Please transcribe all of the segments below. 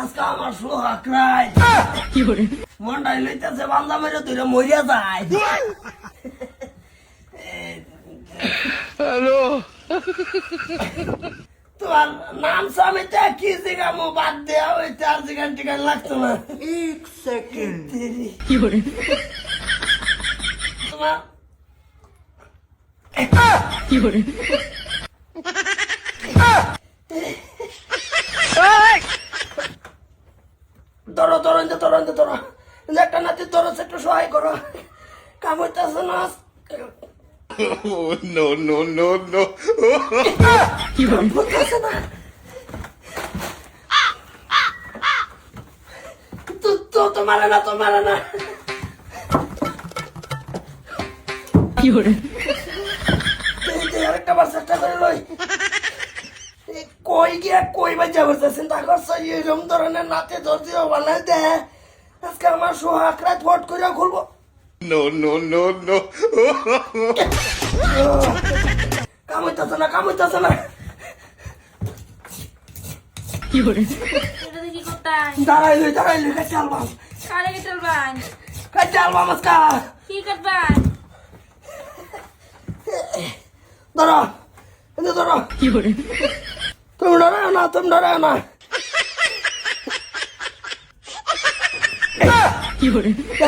আজকে আমার সোহাগ রায় মনটাই লইতেছে বান্দা মেরে তুই মরিয়া যায়। হ্যালো। তোমার নাম সামিতে কি জিগামো বাদ দেয়া ওই চার জিগান টিকান লাগতো না। এক সেকেন্ড। তেরি। তোমার ধরো ধরো ইন্দে ধরো ইন্দে ধরো। একটা নাতি ধরো সে একটু সহায় করো। কাম হইতেছে না no. হইতেছে না। তো তো তোমার না তোমার না। এই যে আরেকটা বার চেষ্টা করে লই। কই গিয়া কই বাজা করছে চিন্তা করছ এরকম ধরনের নাতে ধরতেও বানাই দে। আজকে আমার সোহাগ রাত ভোট করে খুলবো। না হইতেছে না। এটা কি করতাই দাঁড়াই লই দাঁড়াই লই কাছে আলবাম। কারে কে চলবান কাছে আলবাম আজকা। কি করবান ধরো এনে ধরো। তুমি ডরাও না তুমি ডরাও না।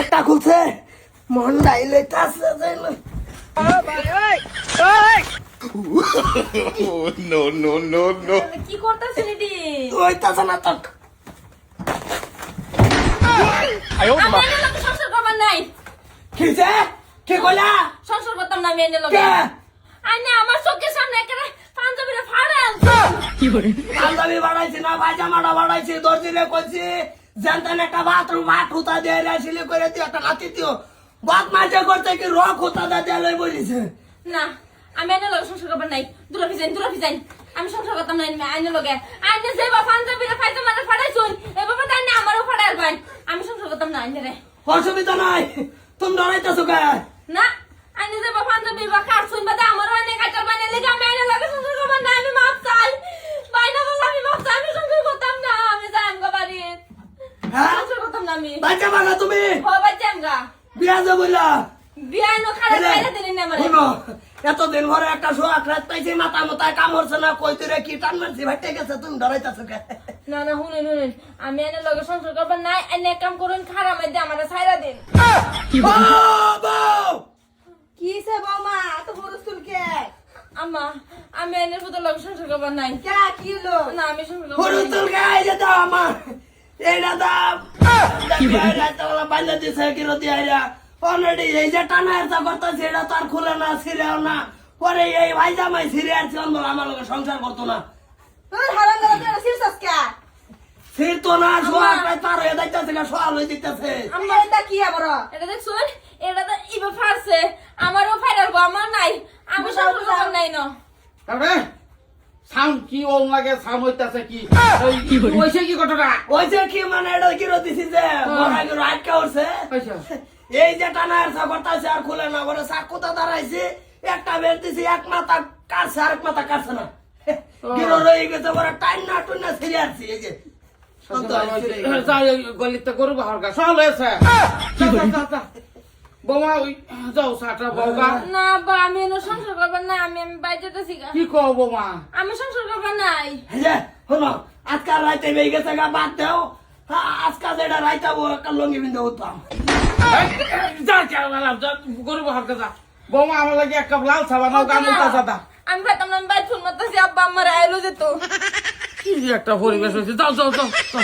একটা খুলছে। মন ডাইলে তাসে যাইলে Oh, no, no, no, no. কি করতেছেন এটি? ওই তাসে না তো। আমি এনে লোকে সংসার করবার নাই। কিছে কি কইলা? সংসার করতাম না আমি এনে লোকে আইনে আমার চোখের সামনে একেবারে পাঞ্জাবিরে বাড়াইছি না পায়জামাটা বাড়াইছি দর্জিরে কইছি জানতেন একটা বাথরুম ভাত হুতা দিয়ে রেসিলি করে দিও একটা নাতি দিও। বাত করতে কি রক হুতা দা দিয়ে লই বলিছে না আমি এনে লোকে সংসার করবার নাই। দূরে ফিজাইন দূরে ফিজাইন আমি সংসার করতাম না আইনে লোকে আইনে যে বা পাঞ্জাবিরে পায়জামারে ফাড়াইছুন এ বাবা তাই না আমারও ফাড়াল ভাই আমি সংসার করতাম না আইনে রে। অসুবিধা নাই তুমি ডরাইতেছো কে? না আইনে যে বা পাঞ্জাবি বা কাটছুন বা আমারও আইনে কাটার বানিয়ে লেগে আমি আইনে লোকে সংসার করবার না আমি মাপ চাই বাইনা বলে আমি মাপ চাই আমি সংসার করতাম না আমি যাই আমগা বাড়ি হ্যাঁ সংসার করতাম না আমি বাচ্চা বাগা তুমি। হবার জামগা বিয়া যে বিয়াই নো খারাপ বাইরে দিলেন না এতদিন ঘরে একটা সোয়াক রাত পাইছি মাথা মাথায় কাম হচ্ছে না কই তুই কি টান মারছি তুমি ডরাইতেছো কে? না না শুনুন শুনুন। আমি এনে লগে সংসার করবার নাই এনে কাম করুন খারাপ মধ্যে আমার ছাইরা দিন। ও বউ! কিসে বৌমা এত হুরুস্তুল কে? আম্মা আমি এনে পুতো লগে সংসার নাই। কে কি হলো? না আমি সংসার আমার। এইটা দাম। বান্ধা দিছে কিরতি আইরা অলরেডি এই যে টানা করতেছে এটা তো আর খুলে না ছিঁড়েও না। পরে এই ভাই জামাই ছিঁড়ে আর ছিল আমার লোকের সংসার করতো না। তোর তোর ছিঁড়তো না রাত পার হয়ে যাইতেছে গা সোয়াল হয়ে দিতেছে। এটা কি আবার? এটা দেখছুন এটা তো ইবা ফারছে আমারও ফাইরাল গো আমার নাই। আমি করবার নাই ন। তারপরে? সাউন্ড কি ওল লাগে সাউন্ড হইতাছে কি? ওই হইছে কি ঘটনা? ওই যে কি মানে এটা কিরো দিছি যে? বড় কিরো আটকা উঠছে। হইছে এই যে টানা এরতা করতেছে আর খুলে না বলে সাকুতা দাঁড়াইছে? একটা বের দিছি এক মাথা কাটছে আর এক মাথা কাটছে না। কিরো রয়ে গেছে বড় টাইম না টুন না ছিঁড়ে আসছি এই যে। যাই গলিতে গরু বাহার গা সব হয়েছে। বৌমা ওই যাও সাটা বৌগা না বা আমি এনে সংসার করবার নাই আমি আমি বাইরে যেতেছি গা। কি কও বৌমা? আমি সংসার করবার নাই এই যে শোনো আজকাল রাইতে বেয়ে গেছে গা বাদ দেও। আজকাল যেটা রাইতে ও একটা লঙ্গি বিন্দু উঠতাম। এই, যা যা বালাম, যা গরু বাহার গা যা। বৌমা আমার লাগে এক কাপ লাল সাবা নাও গান উল্টা সাদা। আমি ভাবতাম না আমি বাইরে ফোন মারতেছি আব্বা আমার আইলো যেত। কি একটা পরিবেশ হয়েছে। যাও যাও যাও যাও।